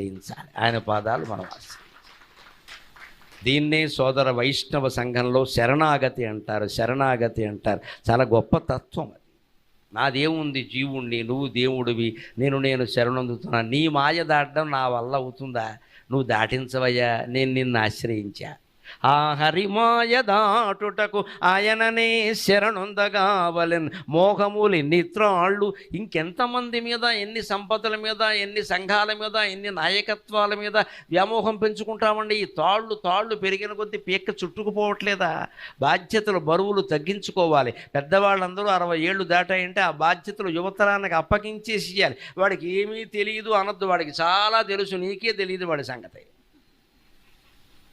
ఆశ్రయించాలి ఆయన పాదాలు మనం దీన్నే సోదర వైష్ణవ సంఘంలో శరణాగతి అంటారు శరణాగతి అంటారు. చాలా గొప్ప తత్వం అది. నాదేముంది జీవుణ్ణి నువ్వు దేవుడివి నేను నేను శరణొందుతున్నా నీ మాయ దాటడం నా వల్ల అవుతుందా? నువ్వు దాటించవయ్యా నేను నిన్ను ఆశ్రయించా. ఆ హరిమాయ దాటుటకు ఆయననే శరణుందగావలెన్. మోహములు ఎన్ని త్రాళ్ళు ఇంకెంతమంది మీద ఎన్ని సంపదల మీద ఎన్ని సంఘాల మీద ఎన్ని నాయకత్వాల మీద వ్యామోహం పెంచుకుంటామండి? ఈ తాళ్ళు తాళ్ళు పెరిగిన కొద్దీ పీక్క చుట్టుకుపోవట్లేదా? బాధ్యతలు బరువులు తగ్గించుకోవాలి. పెద్దవాళ్ళందరూ అరవై ఏళ్ళు దాటాయంటే ఆ బాధ్యతలు యువతరానికి అప్పగించేసి ఇవ్వాలి వాడికి ఏమీ తెలియదు అనొద్దు. వాడికి చాలా తెలుసు. నీకే తెలియదు వాడి సంగతి.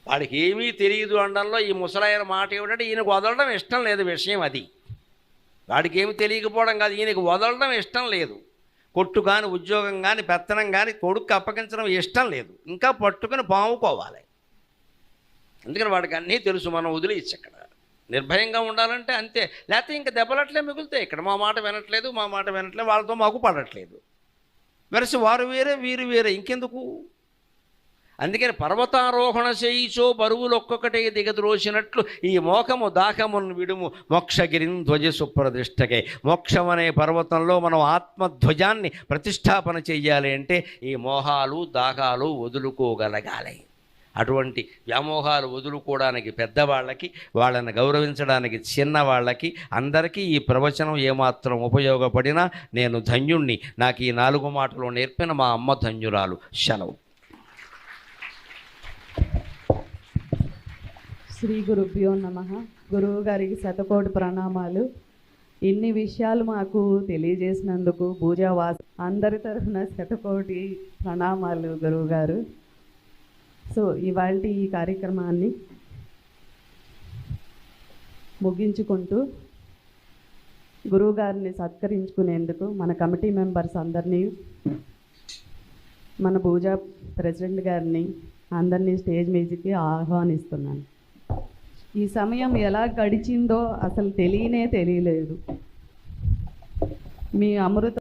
వాడికి ఏమీ తెలియదు అనడంలో ఈ ముసలాయన మాట ఏమిటంటే ఈయనకు వదలడం ఇష్టం లేదు విషయం అది. వాడికి ఏమి తెలియకపోవడం కాదు ఈయనకు వదలడం ఇష్టం లేదు. కొట్టు కానీ ఉద్యోగం కానీ పెత్తనం కానీ కొడుకు అప్పగించడం ఇష్టం లేదు. ఇంకా పట్టుకుని పాముకోవాలి. అందుకని వాడికి అన్నీ తెలుసు మనం వదిలేయచ్చు అక్కడ. నిర్భయంగా ఉండాలంటే అంతే. లేకపోతే ఇంకా దెబ్బలట్లే మిగులుతాయి. ఇక్కడ మా మాట వినట్లేదు మా మాట వినట్లేదు వాళ్ళతో మాకు పడట్లేదు. వెరసి వారు వేరే వీరు వేరే. ఇంకెందుకు? అందుకని పర్వతారోహణ చేయిచో బరువులు ఒక్కొక్కటే దిగద్రోసినట్లు ఈ మోకము దాహమును విడుము. మోక్షగిరి ధ్వజ సుప్రతిష్టకే మోక్షం అనే పర్వతంలో మనం ఆత్మధ్వజాన్ని ప్రతిష్టాపన చెయ్యాలి అంటే ఈ మోహాలు దాహాలు వదులుకోగలగాలి. అటువంటి వ్యామోహాలు వదులుకోవడానికి పెద్దవాళ్ళకి వాళ్ళని గౌరవించడానికి చిన్నవాళ్ళకి అందరికీ ఈ ప్రవచనం ఏమాత్రం ఉపయోగపడినా నేను ధన్యుణ్ణి. నాకు ఈ నాలుగు మాటలు నేర్పిన మా అమ్మ ధన్యురాలు. సెలవు. శ్రీ గురుభ్యో నమ. గురువు గారికి శతకోటి ప్రణామాలు. ఇన్ని విషయాలు మాకు తెలియజేసినందుకు పూజావాస అందరి తరఫున శతకోటి ప్రణామాలు గురువు గారు సో ఇవాళ ఈ కార్యక్రమాన్ని ముగించుకుంటూ గురువు గారిని సత్కరించుకునేందుకు మన కమిటీ మెంబర్స్ అందరినీ మన పూజా ప్రెసిడెంట్ గారిని అందరినీ స్టేజ్ మీదకి ఆహ్వానిస్తున్నాను. ఈ సమయం ఎలా గడిచిందో అసలు తెలియనే తెలియలేదు. మీ అమృత